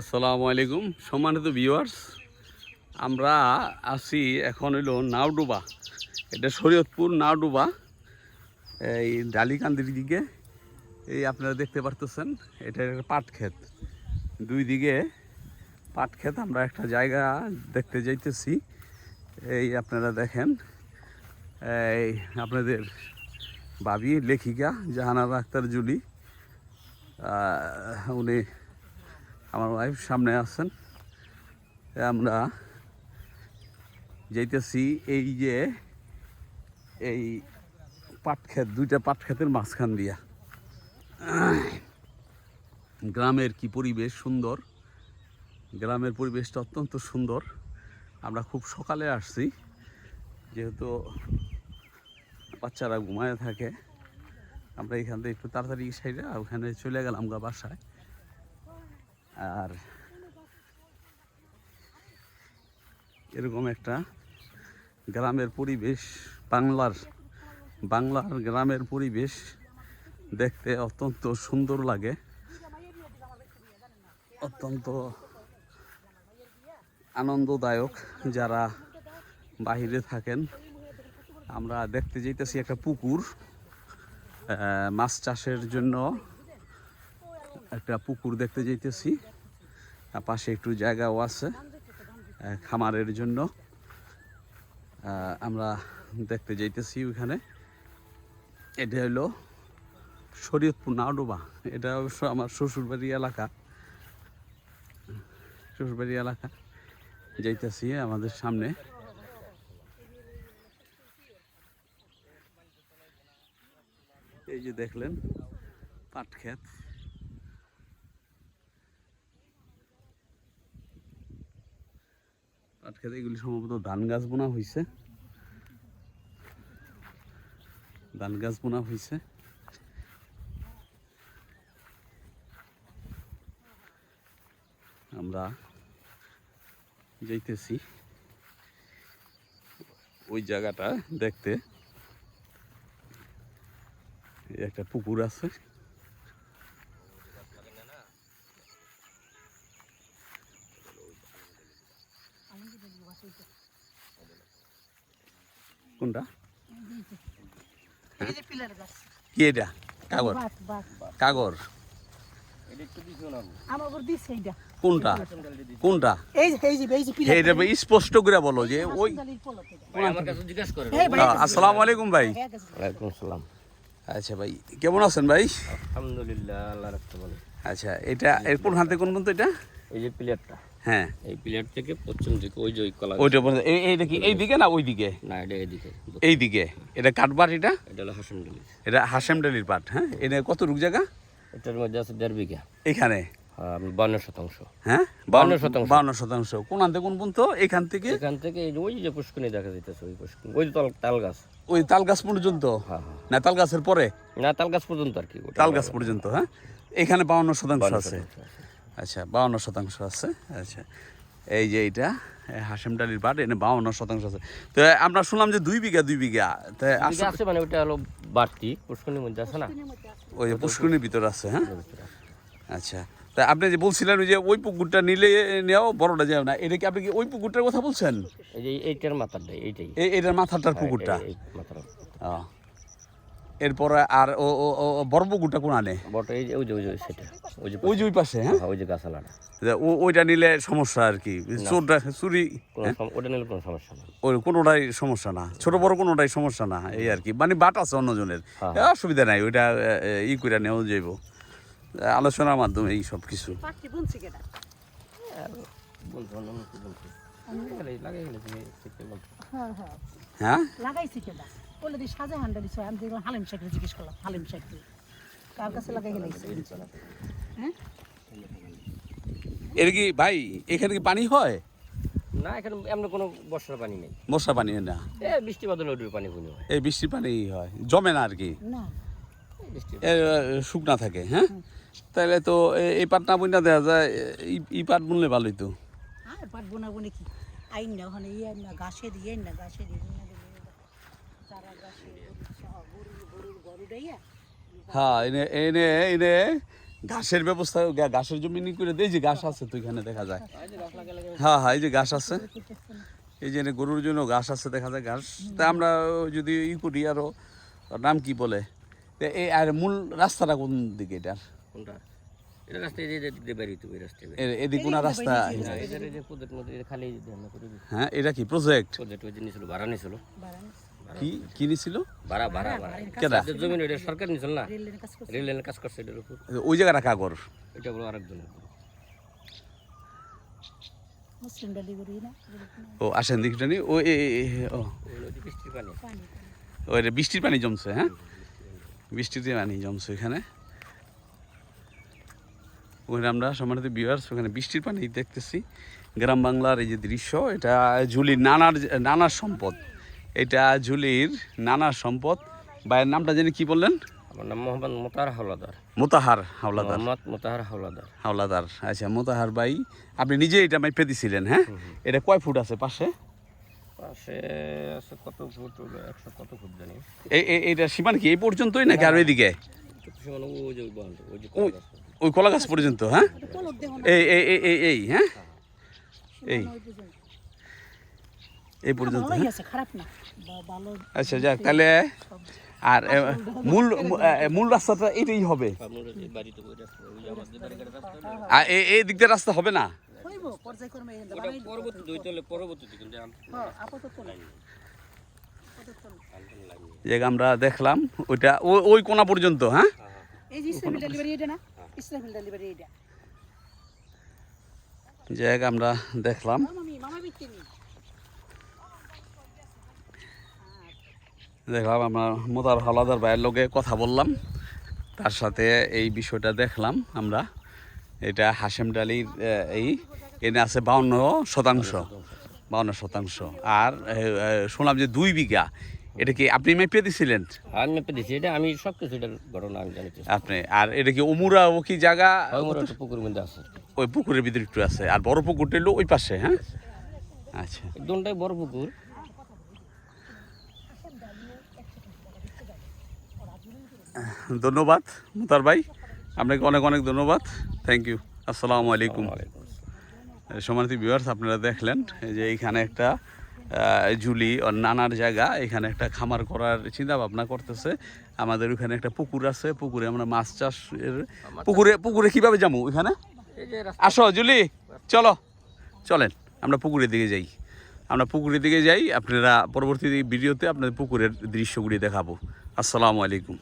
আসসালামু আলাইকুম। সম্মানিত ভিউয়ার্স, আমরা আছি এখন হইল নাওডুবা। এটা শরীয়তপুর নাওডুবা, এই ডালিকান্দির দিকে। এই আপনারা দেখতে পারতেছেন, এটা একটা পাট ক্ষেত দুই দিকে পাট ক্ষেত আমরা একটা জায়গা দেখতে যাইতেছি। এই আপনারা দেখেন, এই আপনাদের ভাবি লেখিকা জাহানারা আক্তার জুলি উনি আমার ওয়াইফ সামনে আছেন। আমরা যাইতেছি এই যে এই পাট ক্ষেত দুইটা পাট ক্ষেতের মাঝখান দিয়া। গ্রামের কি পরিবেশ সুন্দর? গ্রামের পরিবেশটা অত্যন্ত সুন্দর। আমরা খুব সকালে আসছি, যেহেতু বাচ্চারা ঘুমায় থাকে। আমরা এখান থেকে একটু তাড়াতাড়ি সাইডে ওখানে চলে গেলাম গা বাসায়। আর এরকম একটা গ্রামের পরিবেশ, বাংলার বাংলার গ্রামের পরিবেশ দেখতে অত্যন্ত সুন্দর লাগে। অত্যন্ত আনন্দদায়ক যারা বাহিরে থাকেন, আমরা দেখতে যাইতেছি একটা পুকুর মাছ চাষের জন্য একটা পুকুর দেখতে যাইতেছি। আর পাশে একটু জায়গাও আছে খামারের জন্য। আমরা দেখতে যাইতেছি ওইখানে এটা হলো শরীয়তপুর নাওডোবা। এটা অবশ্য আমার শ্বশুরবাড়ি এলাকা। শ্বশুরবাড়ি এলাকা। যাইতেছি আমাদের সামনে। এই যে দেখলেন, পাট ক্ষেত এগুলি সম্ভবত ধান গাছ বোনা হয়েছে ধান গাছ বোনা হয়েছে আমরা যাইতেছি ওই জায়গাটা দেখতে। একটা পুকুর আছে। কোনটা? কি এটা? কাগর। কাগর। কোনটা? কোনটা? ভাই স্পষ্ট করে বলো যে ওই আমার কাছে জিজ্ঞেস করে। এই ভাই আহ, আসসালামু আলাইকুম ভাই। হ্যাঁ, ওয়ালাইকুম আসসালাম। আচ্ছা ভাই কেমন আছেন ভাই? আলহামদুলিল্লাহ আল্লাহ আচ্ছা এটা এর কোন হাতে কোন পর্যন্ত এটা? এই যে প্লেয়ারটা হ্যাঁ। এই প্লেয়ার থেকে পশ্চিম দিকে ওই যে ওই কলা ওইটা পর্যন্ত এই এইটা কি? এই দিকে না ওই দিকে না এটা এদিকে এই দিকে এটা কাঠবার এটা? এটা হলো হাসান ডলি এটা হাসেম ডালির পাট হ্যাঁ? এটা কত রুক জায়গা? এটার মধ্যে আছে দেড় বিঘা। এখানে? হ্যাঁ, বান্ন শতাংশ। হ্যাঁ? শতাংশ। শতাংশ। কোন আনতে কোন পর্যন্ত? এখান থেকে? এখান থেকে ওই যে পুষ্কনি দেখা যাইতেছে ওই পুষ্কনি ওই যে তাল তাল গাছ। ওই তাল গাছ পর্যন্ত? হ্যাঁ হ্যাঁ। না তাল গাছের পরে? না তাল গাছ পর্যন্ত আর কি তাল গাছ পর্যন্ত হ্যাঁ? এখানে বাউন্ন শতাংশ আছে। আচ্ছা বাউন্ন শতাংশ আছে। আচ্ছা এই যে এইটা এই হাসেম ডালির বাট এনে বাউন্ন শতাংশ আছে। তো আমরা শুনলাম যে দুই বিঘা দুই বিঘা তো আছে মানে ওটা হলো বাড়তি পুষ্কনির মধ্যে আছে না? ওই যে পুষ্করিণীর ভিতর আছে হ্যাঁ। আচ্ছা তা আপনি যে বলছিলেন ওই যে ওই পুকুরটা নিলে নেও বড়টা যাও না এটা কি আপনি কি ওই পুকুরটার কথা বলছেন? এই যে এইটার মাথাটা এইটাই। এই এটার মাথাটার হ্যাঁ, পুকুরটা? ও। এরপরে আর ও ও ও ও বড় পুকুরটা কোন আনে? এই যে ওই যে ওই যে সেটা ওই যে ওই যে ওই পাশে। হ্যাঁ? হ্যাঁ, ওই যে গাছালাটা ও- ওইটা নিলে সমস্যা আর কি। চোরটা চুরি ওটা নিলে কোনো সমস্যা নেই ওই কোনোটাই সমস্যা না। ছোট বড় কোনোটাই সমস্যা না এই আর কি। মানে বাট আছে অন্যজনের। হ্যাঁ। অসুবিধা নাই ওইটা ই করে নেওয়া যাইব। আলোচনার মাধ্যমে এই সব কিছু। হ্যাঁ হ্যাঁ হ্যাঁ। লাগাইছি বলে দি সাজা হান্ডা দিছে আমি দেখলাম হালিম শেখরে জিজ্ঞেস করলাম হালিম শেখ কার কাছে লাগাই গেলে হ্যাঁ? এর কি ভাই এখানে কি পানি হয়? না এখানে এমন কোনো বর্ষার পানি নেই। মশা পানি হয় না? এ বৃষ্টি বাদল ওইটার পানি হয়। এই বৃষ্টির পানি হয় জমে না আর কি? না। এ, শুকনা থাকে হ্যাঁ? তাহলে তো এ- এই পাট না বইনা দেওয়া যায় এই- এই পাট বুনলে ভালোই তো। আর পাট বোনা বনে কি? আইন না ওখানে ইয়ে না গাছে দিয়ে না গাছে দিয়ে বুনা হ্যাঁ এনে এনে এনে ঘাসের ব্যবস্থা ঘাসের জমি করে দেই যে ঘাস আছে তো এখানে দেখা যায়। হ্যাঁ হ্যাঁ এই যে ঘাস আছে। এই যে গরুর জন্য ঘাস আছে দেখা যায় ঘাস। তা আমরা যদি ই করি আরও ওর নাম কি বলে? এই আর মূল রাস্তাটা কোন দিকে এটার? কোনটা? দিয়ে না, হ্যাঁ এটা কি প্রজেক্ট ভাড়া নিয়েছিল। কি কি নিছিল ভাড়া ভাড়া ভাড়া। কেডা এদের জমি এটা সরকার নিয়েছিল না? রেল লাইনের কাজ করছে। এটার উপর। ওই জায়গাটা কাগর? এটা বলো আরেকজনের উপর। মুসলিম ডালি করি না ও আসেন দিকটা নি ও ও। বৃষ্টির পানি। পানি ও এটা বৃষ্টির পানি জমছে হ্যাঁ? বৃষ্টিতে পানি জমছে এখানে। ওখানে আমরা সম্মানিত বিয়ার্স ওখানে বৃষ্টির পানি দেখতেছি। গ্রাম বাংলার এই যে দৃশ্য এটা ঝুলির নানার নানার সম্পদ। এটা ঝুলির নানা সম্পদ। ভাইয়ের নামটা জানি কি বললেন? আমার নাম মোহাম্মদ মোতাহার হাওলাদার। মোতাহার হাওলাদার। মোহাম্মদ মোতাহার হাওলাদার। হাওলাদার আচ্ছা মোতাহার ভাই আপনি নিজে এটা মাইপে দিছিলেন হ্যাঁ? এটা কয় ফুট আছে পাশে? পাশে আছে কত ফুট একশো কত ফুট জানি। এইটা সীমান কি এই পর্যন্তই নাকি আর এদিকে ওই কলা গাছ। ওই কলা গাছ পর্যন্ত হ্যাঁ? এই এই এই এই এই হ্যাঁ? এই। এই পর্যন্ত হ্যাঁ? আছে খারাপ না। বা- ভালো আচ্ছা যাক তাহলে আর মূল মূল রাস্তাটা এটাই হবে। এই বাড়িতে রাস্তা, ওই যে আমাদের বাড়ির রাস্তা। হলো। আর এই এই দিক দিয়ে রাস্তা হবে। না। হ্যাঁ আমরা দেখলাম ওইটা ওই ওই কোনা পর্যন্ত হ্যাঁ? এই যে ইসলামিক ডেলিভারি এটা না ইসলামিক ডেলিভারি এটা যাক আমরা দেখলাম মামি মামা বিত্তি নি দেখলাম আমরা মোতার হালাদার ভাইয়ের লোকে কথা বললাম। তার সাথে এই বিষয়টা দেখলাম আমরা। এটা হাসেম ডালির এই এনে আছে বাউন্ন শতাংশ। বাউন্ন শতাংশ। আর শুনলাম যে দুই বিঘা। এটা কি আপনি মেপে দিছিলেন? আমি মেপে দিচ্ছি এটা আমি সব কিছু এটার ঘটনা আমি জানি আপনি আর এটা কি অমুরা ও কি জায়গা? হয় পুকুর মধ্যে আছে। ওই পুকুরের ভিতরে একটু আছে। আর বড় পুকুরটা হলো ওই পাশে হ্যাঁ? আচ্ছা। দুটাই বড় পুকুর। ধন্যবাদ মুতার ভাই। আপনাকে অনেক অনেক ধন্যবাদ। থ্যাংক ইউ আসসালামু আলাইকুম। সমানিত ভিউয়ার্স আপনারা দেখলেন যে এইখানে একটা ঝুলি ও নানার জায়গা। এখানে একটা খামার করার চিন্তা ভাবনা করতেছে। আমাদের ওখানে একটা পুকুর আছে। পুকুরে আমরা মাছ চাষের পুকুরে পুকুরে কীভাবে যাব ওইখানে? আসো জুলি চলো। চলেন আমরা পুকুরের দিকে যাই। আমরা পুকুরের দিকে যাই। আপনারা পরবর্তী ভিডিওতে আপনাদের পুকুরের দৃশ্যগুলি দেখাবো। আসসালামু আলাইকুম।